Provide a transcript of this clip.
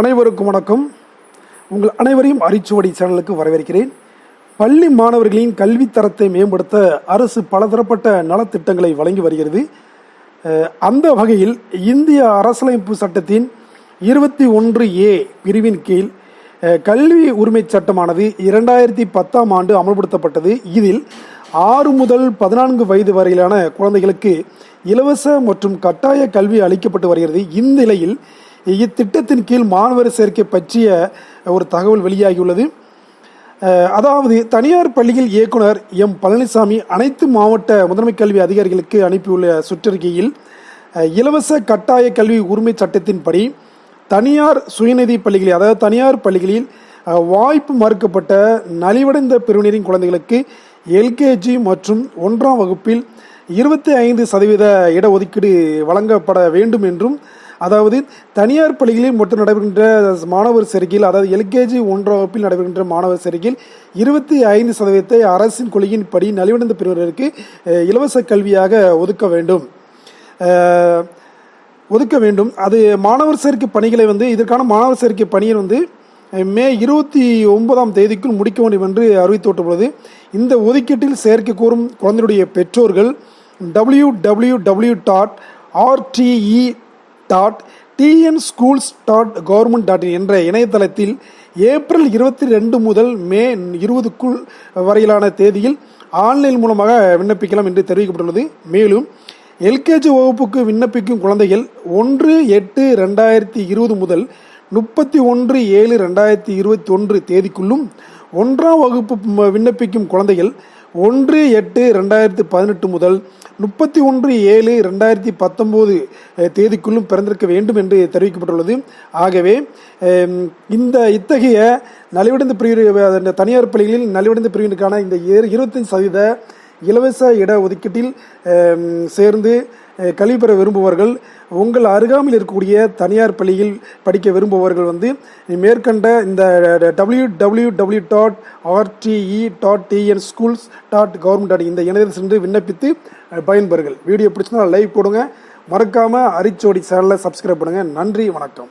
அனைவருக்கும் வணக்கம். உங்கள் அனைவரையும் அரிச்சுவடி சேனலுக்கு வரவேற்கிறேன். பள்ளி மாணவர்களின் கல்வி தரத்தை மேம்படுத்த அரசு பலதரப்பட்ட நலத்திட்டங்களை வழங்கி வருகிறது. அந்த வகையில் இந்திய அரசியலமைப்பு சட்டத்தின் இருபத்தி ஒன்று ஏ பிரிவின் கீழ் கல்வி உரிமை சட்டமானது இரண்டாயிரத்தி பத்தாம் ஆண்டு அமல்படுத்தப்பட்டது. இதில் ஆறு முதல் பதினான்கு வயது வரையிலான குழந்தைகளுக்கு இலவச மற்றும் கட்டாய கல்வி அளிக்கப்பட்டு வருகிறது. இந்நிலையில் இத்திட்டத்தின் கீழ் மாணவர் சேர்க்கை பற்றிய ஒரு தகவல் வெளியாகியுள்ளது. அதாவது தனியார் பள்ளியில் இயக்குனர் எம் பழனிசாமி அனைத்து மாவட்ட முதன்மை கல்வி அதிகாரிகளுக்கு அனுப்பியுள்ள சுற்றறிக்கையில் இலவச கட்டாய கல்வி உரிமை சட்டத்தின்படி தனியார் சுயநிதி பள்ளிகளில் அதாவது தனியார் பள்ளிகளில் வாய்ப்பு மறுக்கப்பட்ட நலிவடைந்த பிரிவினரின் குழந்தைகளுக்கு எல்கேஜி மற்றும் ஒன்றாம் வகுப்பில் இருபத்தி ஐந்து சதவீத இடஒதுக்கீடு வழங்கப்பட வேண்டும் என்றும் அதாவது தனியார் பள்ளிகளில் மட்டும் நடைபெறுகின்ற மாணவர் சேர்க்கையில் அதாவது எல்கேஜி ஒன்றாம் வகுப்பில் நடைபெறுகின்ற மாணவர் சேர்க்கையில் இருபத்தி ஐந்து சதவீதத்தை அரசின் கொள்கையின்படி நலிவடைந்த பிரிவினருக்கு இலவச கல்வியாக ஒதுக்க வேண்டும். ஒதுக்க வேண்டும். அது மாணவர் சேர்க்கை பணிகளை வந்து இதற்கான மாணவர் சேர்க்கை பணியை வந்து மே இருபத்தி ஒன்பதாம் தேதிக்குள் முடிக்க வேண்டும் என்று அறிவித்துவிட்டுள்ளது இந்த ஒதுக்கீட்டில் சேர்க்கை கூறும் குழந்தையுடைய பெற்றோர்கள் W W W dot RTE dot TN schools dot government dot என்ற இணையதளத்தில் ஏப்ரல் இருபத்தி ரெண்டு முதல் மே இருபதுக்குள் வரையிலான தேதியில் ஆன்லைன் மூலமாக விண்ணப்பிக்கலாம் என்று தெரிவிக்கப்பட்டுள்ளது. மேலும் எல்கேஜி வகுப்புக்கு விண்ணப்பிக்கும் குழந்தைகள் ஒன்று எட்டு ரெண்டாயிரத்தி இருபது முதல் முப்பத்தி ஒன்று ஏழு ரெண்டாயிரத்தி இருபத்தி ஒன்று தேதிக்குள்ளும் ஒன்றாம் வகுப்பு விண்ணப்பிக்கும் குழந்தைகள் ஒன்று எட்டு ரெண்டாயிரத்தி பதினெட்டு முதல் முப்பத்தி ஒன்று ஏழு ரெண்டாயிரத்தி பத்தொம்போது தேதிக்குள்ளும் பிறந்திருக்க வேண்டும் என்று தெரிவிக்கப்பட்டுள்ளது. ஆகவே இந்த இத்தகைய நலிவடைந்த பிரிவு தனியார் பள்ளிகளில் நலிவடைந்த பிரிவினருக்கான இந்த இருபத்தஞ்சு சதவீத இலவச இட ஒதுக்கீட்டில் சேர்ந்து கல்வி பெற விரும்புபவர்கள் உங்கள் அருகாமையில் இருக்கக்கூடிய தனியார் பள்ளியில் படிக்க விரும்புபவர்கள் வந்து மேற்கண்ட இந்த W W W dot RTE dot TN schools dot government dot இந்த இணையத்தில் சென்று விண்ணப்பித்து பயன்பெறுங்கள். வீடியோ பிடிச்சிருந்தா லைக் போடுங்க. மறக்காமல் அரிச்சோடி சேனலை சப்ஸ்கிரைப் பண்ணுங்கள் நன்றி வணக்கம்.